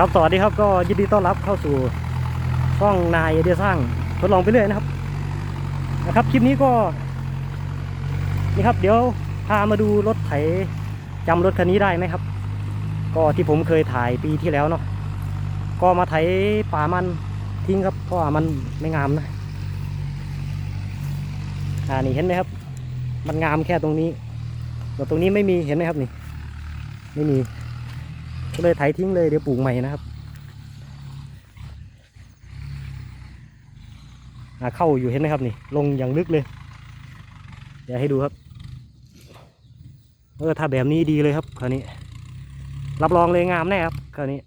ครับสวัสดีครับก็ยินดีต้อนรับเข้าสู่ช่องนายเดียสร้างทดลองไปเรื่อยนะครับนะครับคลิปนี้ก็นี่ครับ เดี๋ยวพามาดูรถไถจำรถคันนี้ได้ไหมครับ ก็ที่ผมเคยถ่ายปีที่แล้วเนาะก็มาไถป่ามันทิ้งครับเพราะว่ามันไม่งามนะอ่านี่เห็นไหมครับ มันงามแค่ตรงนี้แต่ตรงนี้ไม่มีเห็นไหมครับนี่ ไม่มี ก็เลยไถทิ้งเลยเดี๋ยวปลูกใหม่นะครับเข้าอยู่เห็นไหมครับนี่ ลงอย่างลึกเลย เดี๋ยวให้ดูครับ เออถ้าแบบนี้ดีเลยครับ คราวนี้ รับรองเลยงามแน่ครับ คราวนี้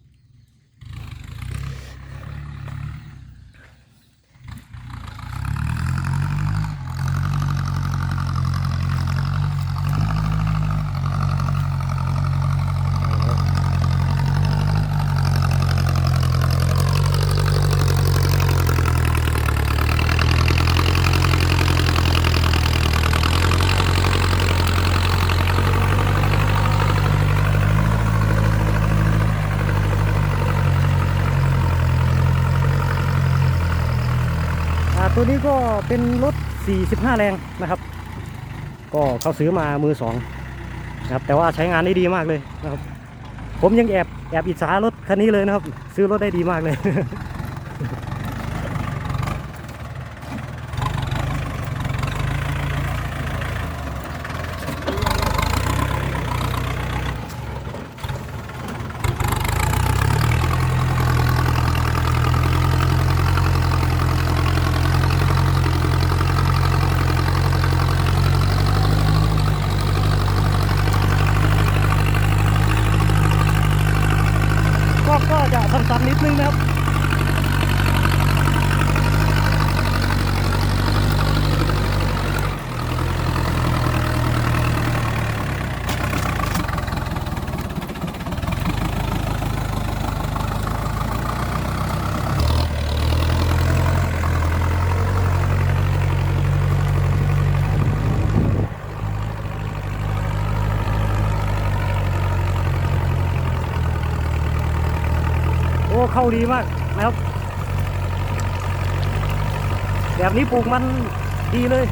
ตัวนี้ก็เป็นรถ 45 แรงนะครับ ก็เขาซื้อมามือสองนะครับ แต่ว่าใช้งานได้ดีมากเลยนะครับ ผมยังแอบแอบอิจฉารถคันนี้เลยนะครับ ซื้อรถได้ดีมากเลย ก็ ก็จะสั้นๆนิดนึงนะครับ อ้เข้าดีมากนะครับ แบบนี้ปลูกมันดีเลย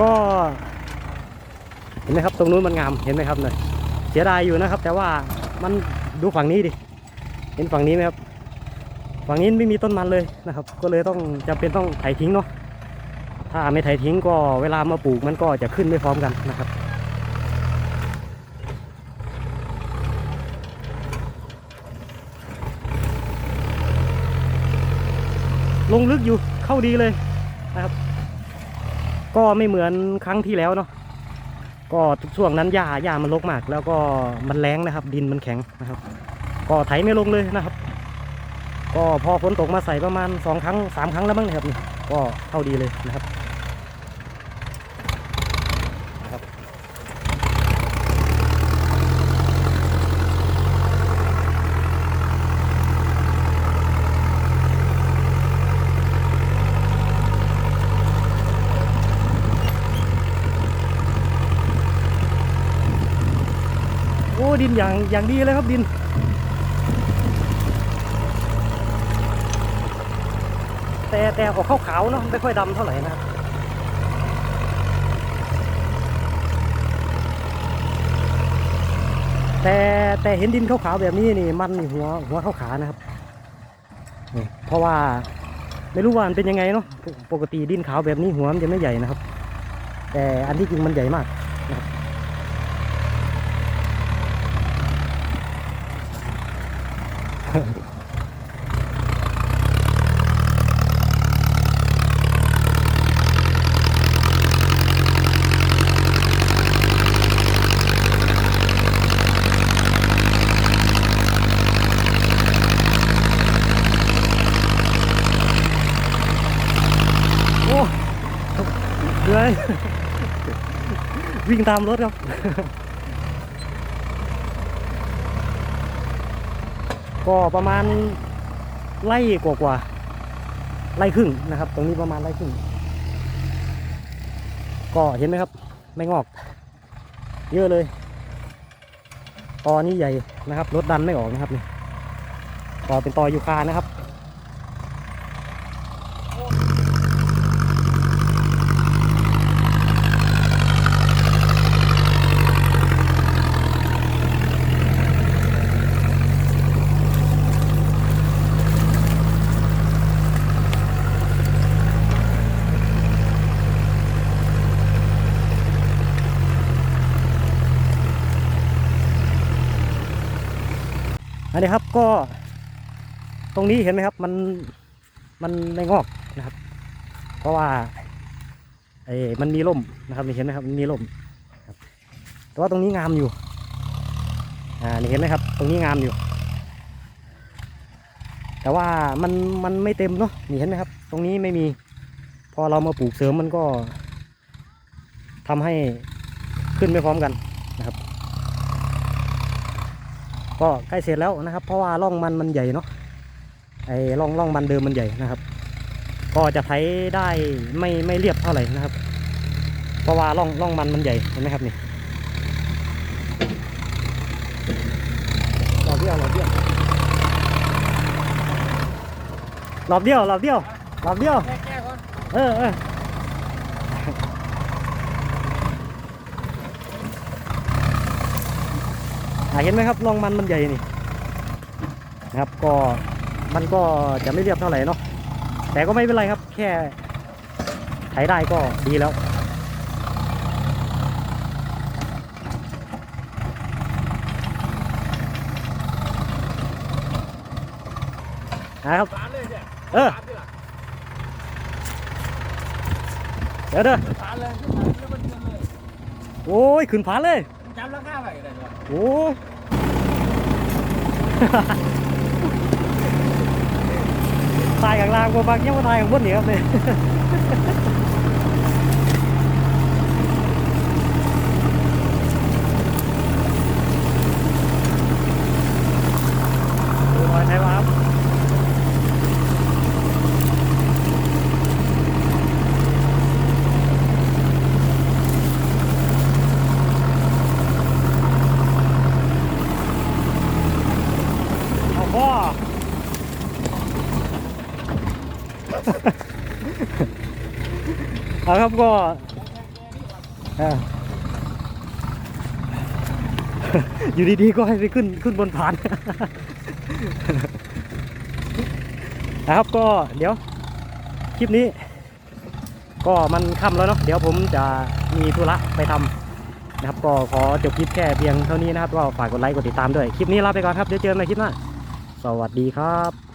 ก็เห็น ไหมครับ ตรงนู้นมันงามเห็นไหมครับเนี่ยเสียดายอยู่นะครับ แต่ว่ามันดูฝั่งนี้ดิเห็นฝั่งนี้ไหมครับ ฝั่งนี้ไม่มีต้นมันเลยนะครับ ก็เลยต้องจำเป็นต้องไถทิ้งเนาะถ้าไม่ไถทิ้งก็เวลามาปลูกมันก็จะขึ้นไม่พร้อมกันนะครับลงลึกอยู่เข้าดีเลยนะครับ ก็ไม่เหมือนครั้งที่แล้วเนาะ ก็ช่วงนั้นหญ้าหญ้ามันรกมาก แล้วก็มันแรงนะครับ ดินมันแข็งนะครับ ก็ไถไม่ลงเลยนะครับ ก็พอฝนตกมาใส่ประมาณสองครั้งสามครั้งแล้วมั้งนะครับก็เข้าดีเลยนะครับ ดินอย่างอย่างดีเลยครับดิน แต่แต่ออกขาวๆเนาะไม่ค่อยดำเท่าไหร่นะครับแต่แต่เห็นดินขาวๆแบบนี้นี่มันนี่หัวหัวขาวๆนะครับนี่เพราะว่าไม่รู้ว่ามันเป็นยังไงเนาะปกปกติดินขาวแบบนี้หัวมันจะไม่ใหญ่นะครับ แต่อันที่จริงมันใหญ่มากนะครับ โอ้เหนื่อย วิ่งตามรถครับ ก็ประมาณไล่กว่าาๆไล่ครึ่งนะครับ ตรงนี้ประมาณไล่ครึ่ง ก็เห็นไหมครับ ไม่งอก เยอะเลยตอนี้ใหญ่นะครับรถดันไม่ออกนะครับนี่ตอเป็นตอยูคานะครับ อันนี้ครับก็ตรงนี้เห็นไหมครับ มันมันไม่งอกนะครับ เพราะว่าไอ้มันมีร่มนะครับนี่เห็นไหมครับมันมีร่มครับแต่ว่าตรงนี้งามอยู่อ่านี่เห็นไหมครับ ตรงนี้งามอยู่ แต่ว่ามันมันไม่เต็มเนาะนี่เห็นไหมครับ ตรงนี้ไม่มี พอเรามาปลูกเสริมมันก็ทำให้ขึ้นไม่พร้อมกันนะครับ ก็ใกล้เสร็จแล้วนะครับ เพราะว่าร่องมันมันใหญ่เนาะไอ้ร่องร่องมันเดิมมันใหญ่นะครับ ก็จะไถได้ไม่ไม่เรียบเท่าไหร่นะครับ เพราะว่าร่องร่องมันมันใหญ่เห็นไหมครับนี่รอบเดียวรอบเดียวรอบเดียวรอบเดียวรอบเดียวเออเอออะ เห็นไหมครับร่องมันมันใหญ่นี่นะครับก็มันก็จะไม่เรียบเท่าไหร่เนาะแต่ก็ไม่เป็นไรครับ แค่ไถได้ก็ดีแล้วนะครับสารเลยเนี่ยเออสารดีกว่าเดี๋ยวเด้อสารเลยขึ้นมาแล้วมันเงินเลยโอ้ยขึ้นผาเลยจำราคาไปได้ด้วย โอ้ยตายข้างล่างกว่าบางยังมาตายข้างบนนี่ครับเนี่ยดูหน่อยใช่ไหมครับ เอาเอาครับก็เอ่ออยู่ดีๆก็ให้ไปขึ้นขึ้นบนผานนะครับก็เดี๋ยวคลิปนี้ ก็มันค่ำแล้วเนาะเดี๋ยวผมจะมีธุระไปทำนะครับ ก็ขอจบคลิปแค่เพียงเท่านี้นะครับ ก็ฝากกดไลค์กดติดตามด้วย คลิปนี้ลาไปก่อนครับเดี๋ยวเจอกันใหม่คลิปหน้า สวัสดีครับ